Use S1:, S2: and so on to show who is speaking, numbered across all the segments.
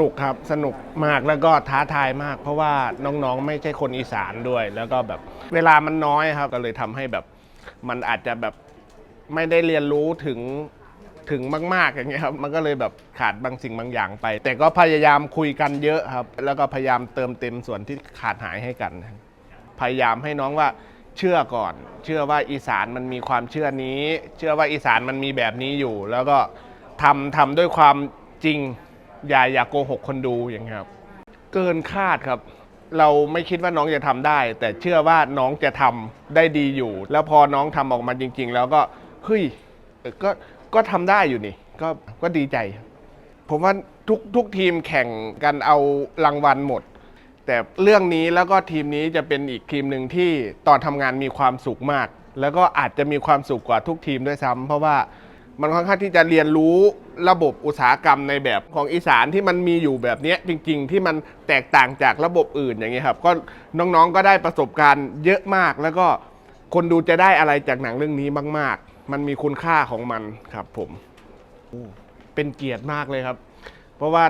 S1: นุกครับสนุกมากแล้วก็ท้าทายมาก เพราะว่าน้องๆ ไม่ใช่คนอีสานด้วย แล้วก็แบบเวลามันน้อยครับก็เลยทำให้แบบมันอาจจะแบบไม่ได้เรียนรู้ถึงถึงมากๆอย่างเงี้ยครับมันก็เลยแบบขาดบางสิ่งบางอย่างไป แต่ก็พยายามคุยกันเยอะครับ แล้วก็พยายามเติมเต็มส่วนที่ขาดหายให้กัน พยายามให้น้องว่าเชื่อก่อน เชื่อว่าอีสานมันมีความเชื่อนี้ เชื่อว่าอีสานมันมีแบบนี้อยู่ แล้วก็ทำทำด้วยความจริง อย่าอย่าโกหกคนดูอย่างเงี้ยครับ เกินคาดครับ เราไม่คิดว่าน้องจะทำได้ แต่เชื่อว่าน้องจะทำได้ดีอยู่ แล้วพอน้องทำออกมาจริง ๆ แล้วก็เฮ้ยเออก็ก็ทำได้อยู่นี่ ก็ก็ดีใจครับผมว่าทุกทุกทีมแข่งกันเอารางวัลหมด แต่เรื่องนี้แล้วก็ทีมนี้จะเป็นอีกทีมหนึ่งที่ตอนทำงานมีความสุขมาก แล้วก็อาจจะมีความสุขกว่าทุกทีมด้วยซ้ำเพราะว่า มันค่อนข้างที่จะเรียนรู้ระบบอุตสาหกรรมในแบบของอีสานที่มันมีอยู่แบบนี้จริง ๆ ที่มันแตกต่างจากระบบอื่นอย่างเงี้ครับก็น้องๆก็ได้ประสบการณ์เยอะมาก แล้วก็คนดูจะได้อะไรจากหนังเรื่องนี้มาก ๆ มันมีคุณค่าของมันครับผมเป็นเกียรติมากเลยครับ เพราะว่า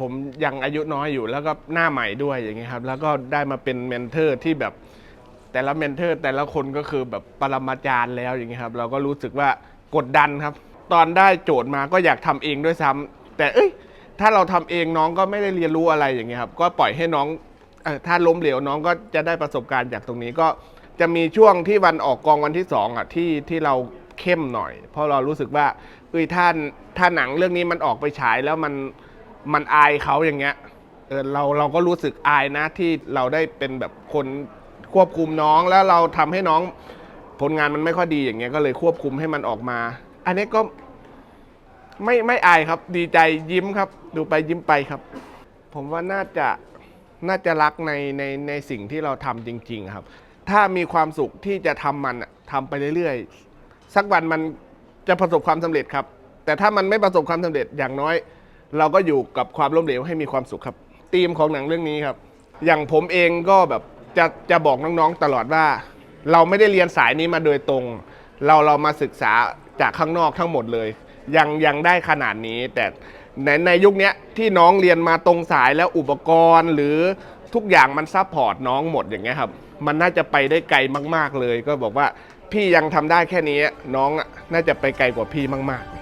S1: ผมยังอายุน้อยอยู่แล้วก็หน้าใหม่ด้วยอย่างเงี้ครับ แล้วก็ได้มาเป็นเมนเทอร์ที่แบบแต่ละเมนเทอร์ แต่ละคนก็คือแบบปรมาจารย์แล้วอย่างเงี้ครับ เราก็รู้สึกว่า กดดันครับ ตอนได้โจทย์มาก็อยากทำเองด้วยซ้ำแต่เอ้ย ถ้าเราทำเองน้องก็ไม่ได้เรียนรู้อะไรอย่างเงี้ยครับ ก็ปล่อยให้น้องอถ้าล้มเหลวน้องก็จะได้ประสบการณ์จากตรงนี้ก็จะมีช่วงที่วันออกกองวันที่สองอะที่ที่เราเข้มหน่อย เพราะเรารู้สึกว่าเอ้ยถ้านถ้าหนังเรื่องนี้มันออกไปฉายแล้วมันมันอายเขาอย่างเงี้ยเออเราเราก็รู้สึกอายนะที่เราได้เป็นแบบคนควบคุมน้องแล้วเราทำให้น้อง ผลงานมันไม่ค่อยดีอย่างเงี้ยก็เลยควบคุมให้มันออกมา อันนี้ก็ไม่ไม่อายครับ ดีใจยิ้มครับ ดูไปยิ้มไปครับ ผมว่าน่าจะน่าจะรักในในในสิ่งที่เราทำจริง ๆ ครับ ถ้ามีความสุขที่จะทำมันอะทำไปเรื่อยๆ สักวันมันจะประสบความสำเร็จครับ แต่ถ้ามันไม่ประสบความสำเร็จอย่างน้อย เราก็อยู่กับความล้มเหลวให้มีความสุขครับธีมของหนังเรื่องนี้ครับ อย่างผมเองก็แบบจะจะบอกน้องๆตลอดว่า เราไม่ได้เรียนสายนี้มาโดยตรง เราเรามาศึกษาจากข้างนอกทั้งหมดเลย ยังยังได้ขนาดนี้แต่ในในยุคนี้ที่น้องเรียนมาตรงสายแล้วอุปกรณ์หรือทุกอย่างมันซัพพอร์ตน้องหมดอย่างเงี้ยครับ มันน่าจะไปได้ไกลมาก ๆเลย ก็บอกว่าพี่ยังทำได้แค่นี้น้องน่าจะไปไกลกว่าพี่มาก ๆ